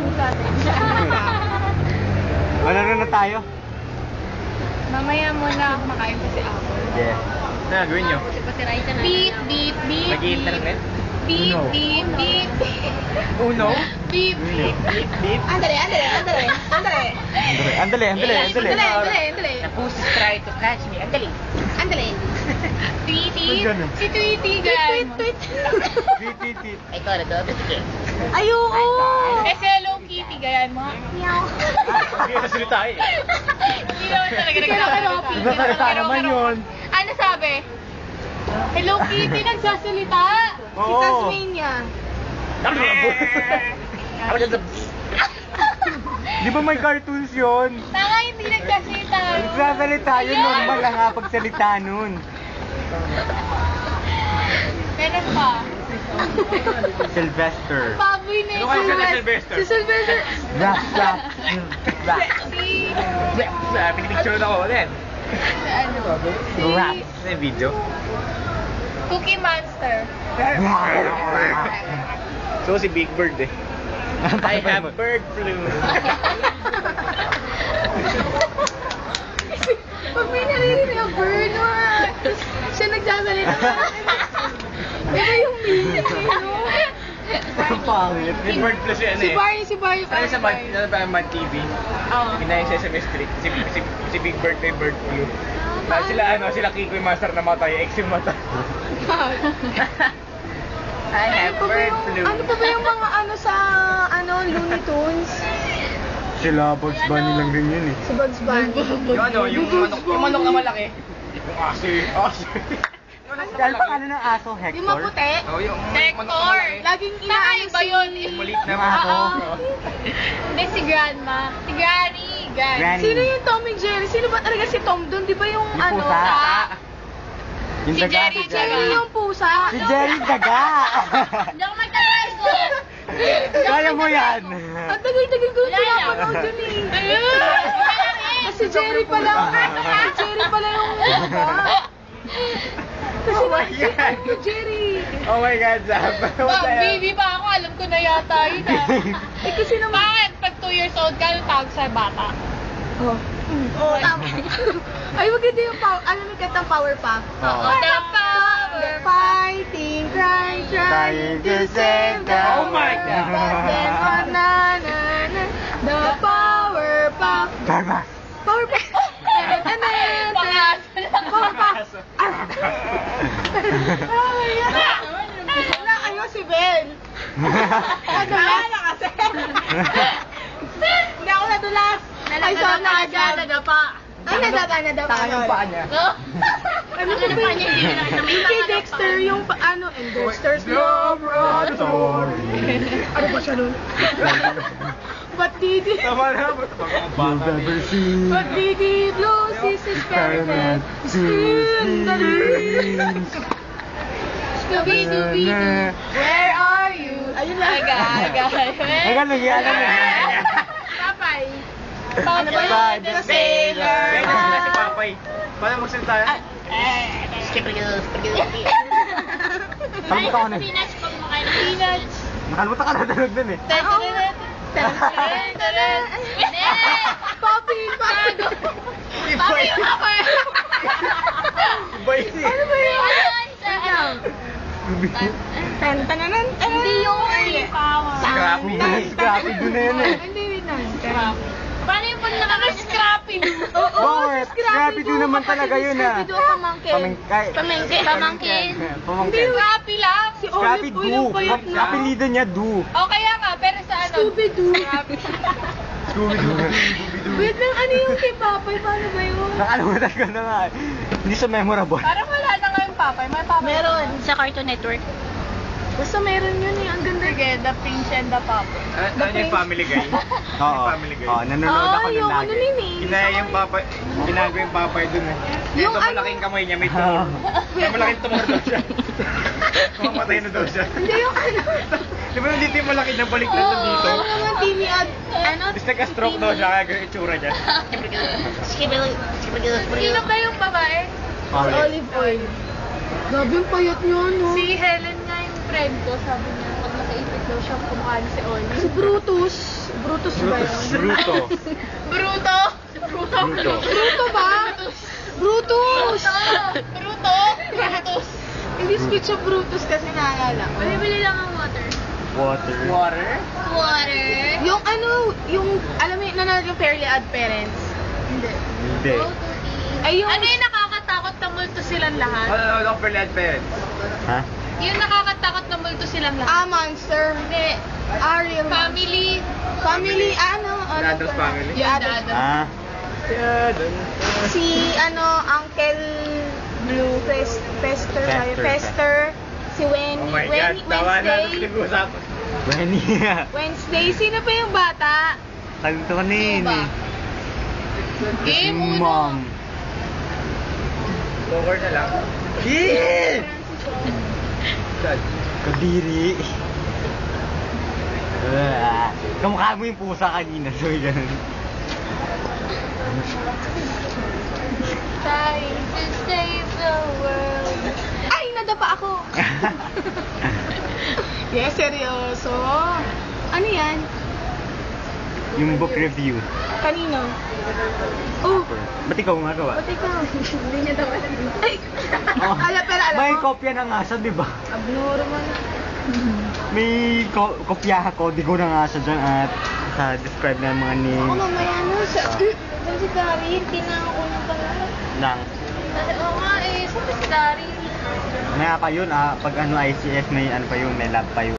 niyo sa atin. Ano na na tayo? Mamaya muna makain kasi ako. Yeah. Ano gagawin nyo? Beep, beep, beep, Nag-internet? beep, beep, beep, Uno? beep, beep. Beep, beep. Andale, andale, andale, andale. Andali, andali, andali. Andale, andale, andale. Pussy try to catch me. Andali. Andale. Tweety. Si Tweety, guys. Tweet, Beep, beep, beep. Ay, ito, ito, ito, ito. Ayoko. Kasi Hello Kitty, gayan mo. Meow. Hindi na salita eh. Hindi naman talaga nagsasalita. Nagsasalita naman yun. Ano sabi? Hello Kitty, nagsasalita. Oo. Si Tasmania. Di ba may cartoons yun? Tanga, hindi nagsasalita. Nagsasalita yun, normal lang nga pagsalita nun. Meron pa. Sylvester. Baboy na Ano kayo sila, Sylvester. Sylvester? Si Sylvester. Rap, rap. Si... Pinipicture ako ulit. si ano? Si... Rap. Sa video. Cookie Monster. So si Big Bird eh. I have bird flu. Pag may naririnig ang bird! Siya nagsasalita. Di ba yung meaning eh? Ang pangit. May bird flu siya Si eh. Barney, si Barney. Ano sa Mad, ano ba Mad TV? Oo. Pinay sa Sesame Street. Si, si, si Big Bird may bird flu. Dahil sila ano, sila Kiko yung master na matay, ex yung mata. I have Ano pa ba bird yung- flu. Ano pa ba yung mga ano sa ano Looney Tunes? Sila Bugs Bunny lang rin yun eh. Sa Bugs Bunny. Yung ano, yung manok, yung manok na malaki. Yung aso eh. Aso. Dahil pa ano ng aso, Hector? Yung maputi? Oh, yung Hector! Laging inaayos ba yun? Yung maliit na Oo. aso. Hindi, si Grandma. Si Granny. Granny. Granny. Sino yung Tom and Jerry? Sino ba talaga si Tom doon? Di ba yung, Yung ano? pusa. sa- Yung Si daga, Jerry. si Jerry yung pusa. Si Jerry daga. Hindi ako magkakaso. Kaya mo yan. Ang tagal-tagal ko pinapanood yun eh. Kasi Jerry pala. Si Jerry pala yung. Kasi Oh my God. ko Jerry. Oh my God, Zab. Ba, baby pa ako, alam ko na yata yun ah. eh kasi naman... Bakit? Pag 2 years old ka, yung tawag sa bata? Oh. Oo, tama. Ay, maganda yung power. Alam mo katang power pa? Oo. The power. Fighting, crying, trying to save the Oh my God. But then, oh, na, na, na, the power pop. Barbas. Power pop. Power pop. Wala kayo si Ben. Nadulas na kasi. Hindi ako nadulas. Ay, so na agad. Nadapa. Ay, nadapa, nadapa. Saan yung paa niya? Ano ba ba niya? Yung kay Dexter, yung ano, and Dexter's Love. Ano ba siya nun? What did he... Tama na. Ba't ang bata eh. What did he lose his experiment? The dreams. Scooby-Dooby-Doo, where are you? Ayun lang. Aga, aga. Aga, nagyanan na. Papay. Papay the sailor. Ganyan si Papay. Paano magsalita yan? Skippergills, skippergills. Nakalimutan ko na. Peanuts pag makain ng peanuts. Nakalimutan ka na talaga dun eh. Papi, papi. Papi, papi. Boy. Ano ba yun? Tan tan tan tan. Hindi yung early power. Scrappy. Scrappy dun na yun eh. Hindi, wait lang. Paano yung pag nakaka-scrappy do? Oo? Scrappy do naman talaga yun, ah. Scrappy do pamangkin. Pamangkin. Pamangkin. Pamangkin. Hindi, Pamangkin. Scrappy lang. Si Scrappy do. na. Apelido niya do. O kaya nga, pero sa ano? Scooby-Doo. Scooby-Doo. Wait lang, ano yung kay Papay? Paano ba yun? Nakalimutan ko na nga. eh. Hindi siya memorable. Parang wala na nga yung Papay. May Papay. Meron. Sa Cartoon Network. Basta meron yun eh. Ang ganda. Sige, The Prince and the Papay. Ano yung family guy? Oo. Yung Family Guy. Oo, nanonood Ah, ako nun yung lagi. ano nun eh. Kinaya yung papay, ginago yung papay dun eh. Yung Ito ano- malaking kamay niya, may tumor. May malaking tumor daw siya. Mamatay na daw siya. Hindi yung ano. Di ba yung malaki na balik na dito? Oo, mga TV ad. Ano? Tapos nagka-stroke daw siya, kaya yung itsura niya. Sino ba yung babae? Olive. Olive oil. Grabe yung payat niya, no? Si Helen nga yung friend ko, sabi niya, pag nakaipit daw siya, kumakain si Olive. Si Brutus. Brutus ba yun? Bruto. Bruto? Bruto? Bruto. Bruto ba? Brutus! Bruto? Brutus. Hindi speech of Brutus kasi naalala ko. Bibili lang ang water. Water. Water? Water? Yung ano, yung, alam mo, yun, nanonood yung Fairly Odd Parents. Hindi. Hindi. Go to eat. Ay, yung... Ano yung nakakatakot na multo silang lahat? Ano, ano, ano, Fairly Odd Parents? Ha? Yung nakakatakot na multo silang lahat? Ah, monster. Hindi. Real Family. Family, ano? ano pa? Family? Yung Addams. Ah. Si, ano, Uncle Blue, Fest, Fester, Fester, Fester, Fester, si Wen, Oh my Wen, God, tawa na Wednesday, pinag-uusapan. Benny. Wednesday, sino pa yung bata? Sabi ko kanina eh. Game Si uno. mom. Poker na lang. Yee! Kadiri. Ah, Kamukha mo yung pusa kanina. So, ganun. Trying to save the world. Ay, nadapa ako! yes, seryoso. Ano yan? yung book review. Kanino? Oh, Ba't ikaw gumagawa? ba't ikaw? Hindi niya daw alam. Ay! Oh, Ala, pero alam May mo, kopya ng asa, di ba? abnormal na. May ko kopya ako, di ko ng asa dyan at sa describe ng mga Ako names mamaya na sa... Doon si Gary, ko na pala. lang. Oo nga eh. Saan ba si Daryl? Maya pa yun, ah, pag ano ICS may ano pa yun, may lab pa yun.